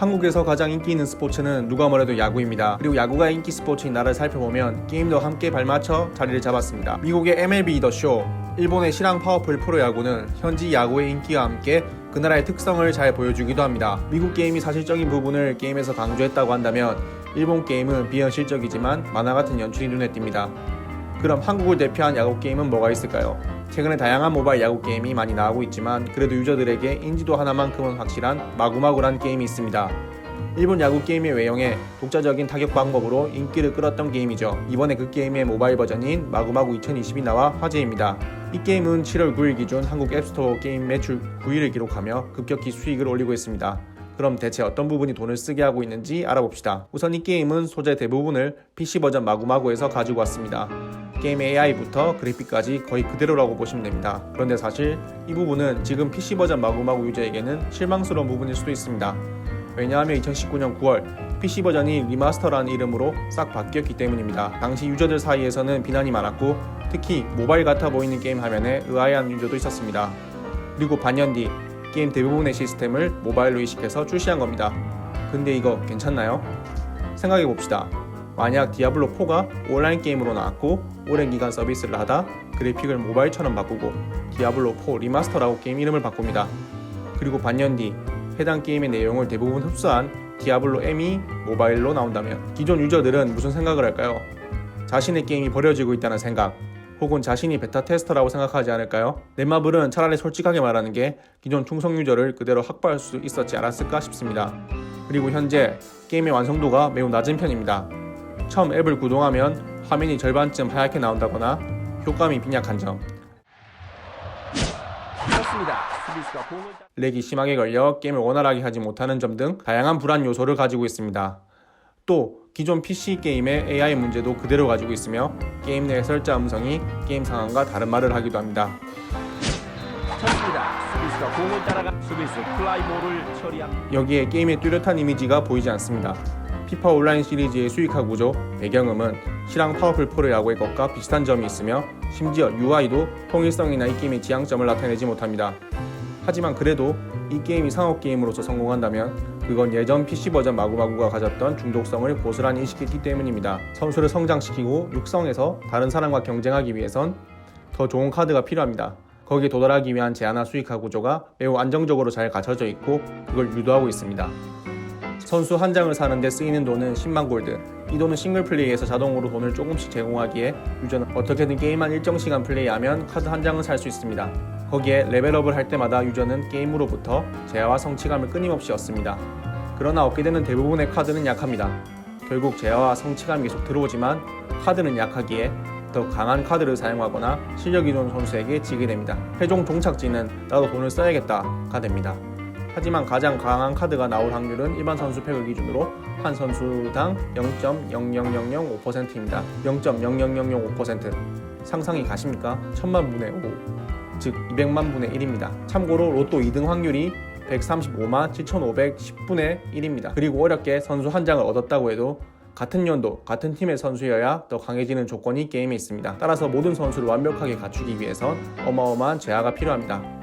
한국에서 가장 인기 있는 스포츠는 누가 뭐래도 야구입니다. 그리고 야구가 인기 스포츠인 나라를 살펴보면 게임도 함께 발맞춰 자리를 잡았습니다. 미국의 MLB 더 쇼, 일본의 실황 파워풀 프로야구는 현지 야구의 인기와 함께 그 나라의 특성을 잘 보여주기도 합니다. 미국 게임이 사실적인 부분을 게임에서 강조했다고 한다면 일본 게임은 비현실적이지만 만화 같은 연출이 눈에 띕니다. 그럼 한국을 대표한 야구 게임은 뭐가 있을까요? 최근에 다양한 모바일 야구 게임이 많이 나오고 있지만 그래도 유저들에게 인지도 하나만큼은 확실한 마구마구란 게임이 있습니다. 일본 야구 게임의 외형에 독자적인 타격 방법으로 인기를 끌었던 게임이죠. 이번에 그 게임의 모바일 버전인 마구마구 2020이 나와 화제입니다. 이 게임은 7월 9일 기준 한국 앱스토어 게임 매출 9위를 기록하며 급격히 수익을 올리고 있습니다. 그럼 대체 어떤 부분이 돈을 쓰게 하고 있는지 알아봅시다. 우선 이 게임은 소재 대부분을 PC 버전 마구마구에서 가지고 왔습니다. 게임 AI부터 그래픽까지 거의 그대로라고 보시면 됩니다. 그런데 사실 이 부분은 지금 PC 버전 마구마구 유저에게는 실망스러운 부분일 수도 있습니다. 왜냐하면 2019년 9월 PC 버전이 리마스터라는 이름으로 싹 바뀌었기 때문입니다. 당시 유저들 사이에서는 비난이 많았고 특히 모바일 같아 보이는 게임 화면에 의아해하는 유저도 있었습니다. 그리고 반년 뒤 게임 대부분의 시스템을 모바일로 이식해서 출시한 겁니다. 근데 이거 괜찮나요? 생각해 봅시다. 만약 디아블로 4가 온라인 게임으로 나왔고 오랜 기간 서비스를 하다 그래픽을 모바일처럼 바꾸고 디아블로 4 리마스터라고 게임 이름을 바꿉니다. 그리고 반년 뒤 해당 게임의 내용을 대부분 흡수한 디아블로 M이 모바일로 나온다면 기존 유저들은 무슨 생각을 할까요? 자신의 게임이 버려지고 있다는 생각 혹은 자신이 베타 테스터라고 생각하지 않을까요? 넷마블은 차라리 솔직하게 말하는 게 기존 충성 유저를 그대로 확보할 수 있었지 않았을까 싶습니다. 그리고 현재 게임의 완성도가 매우 낮은 편입니다. 처음 앱을 구동하면 화면이 절반쯤 하얗게 나온다거나 효과음이 빈약한 점, 렉이 심하게 걸려 게임을 원활하게 하지 못하는 점 등 다양한 불안 요소를 가지고 있습니다. 또 기존 PC 게임의 AI 문제도 그대로 가지고 있으며 게임 내 해설자 음성이 게임 상황과 다른 말을 하기도 합니다. 여기에 게임의 뚜렷한 이미지가 보이지 않습니다. 피파 온라인 시리즈의 수익화 구조, 배경음은 실황 파워풀 프로 야구의 것과 비슷한 점이 있으며 심지어 UI도 통일성이나 이 게임의 지향점을 나타내지 못합니다. 하지만 그래도 이 게임이 상업 게임으로서 성공한다면 그건 예전 PC 버전 마구마구가 가졌던 중독성을 고스란히 인식했기 때문입니다. 선수를 성장시키고 육성해서 다른 사람과 경쟁하기 위해선 더 좋은 카드가 필요합니다. 거기에 도달하기 위한 제한화 수익화 구조가 매우 안정적으로 잘 갖춰져 있고 그걸 유도하고 있습니다. 선수 한 장을 사는데 쓰이는 돈은 10만 골드. 이 돈은 싱글 플레이에서 자동으로 돈을 조금씩 제공하기에 유저는 어떻게든 게임만 일정 시간 플레이하면 카드 한 장을 살 수 있습니다. 거기에 레벨업을 할 때마다 유저는 게임으로부터 재화와 성취감을 끊임없이 얻습니다. 그러나 얻게 되는 대부분의 카드는 약합니다. 결국 재화와 성취감이 계속 들어오지만 카드는 약하기에 더 강한 카드를 사용하거나 실력이 좋은 선수에게 지게 됩니다. 최종 종착지는 나도 돈을 써야겠다가 됩니다. 하지만 가장 강한 카드가 나올 확률은 일반 선수 팩을 기준으로 한 선수당 0.00005%입니다. 0.00005% 상상이 가십니까? 천만 분의 5, 즉 200만 분의 1입니다. 참고로 로또 2등 확률이 135만 7,510분의 1입니다. 그리고 어렵게 선수 한 장을 얻었다고 해도 같은 연도, 같은 팀의 선수여야 더 강해지는 조건이 게임에 있습니다. 따라서 모든 선수를 완벽하게 갖추기 위해선 어마어마한 재화가 필요합니다.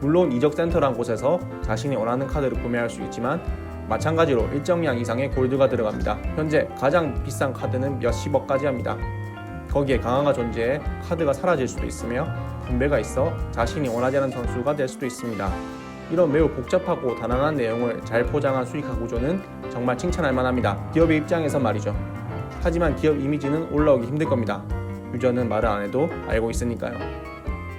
물론 이적 센터란 곳에서 자신이 원하는 카드를 구매할 수 있지만 마찬가지로 일정량 이상의 골드가 들어갑니다. 현재 가장 비싼 카드는 몇십억까지 합니다. 거기에 강화가 존재해 카드가 사라질 수도 있으며 분배가 있어 자신이 원하지 않은 선수가 될 수도 있습니다. 이런 매우 복잡하고 단단한 내용을 잘 포장한 수익화 구조는 정말 칭찬할 만합니다. 기업의 입장에서 말이죠. 하지만 기업 이미지는 올라오기 힘들 겁니다. 유저는 말을 안 해도 알고 있으니까요.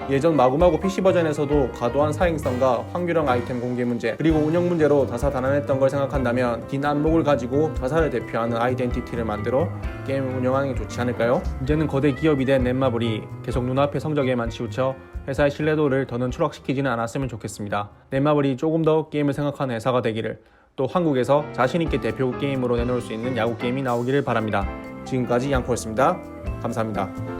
예전 마구마구 PC 버전에서도 과도한 사행성과 확률형 아이템 공개 문제 그리고 운영 문제로 다사다난했던 걸 생각한다면 긴 안목을 가지고 자사를 대표하는 아이덴티티를 만들어 게임을 운영하는 게 좋지 않을까요? 이제는 거대 기업이 된 넷마블이 계속 눈앞의 성적에만 치우쳐 회사의 신뢰도를 더는 추락시키지는 않았으면 좋겠습니다. 넷마블이 조금 더 게임을 생각하는 회사가 되기를 또 한국에서 자신있게 대표 게임으로 내놓을 수 있는 야구 게임이 나오기를 바랍니다. 지금까지 양코였습니다. 감사합니다.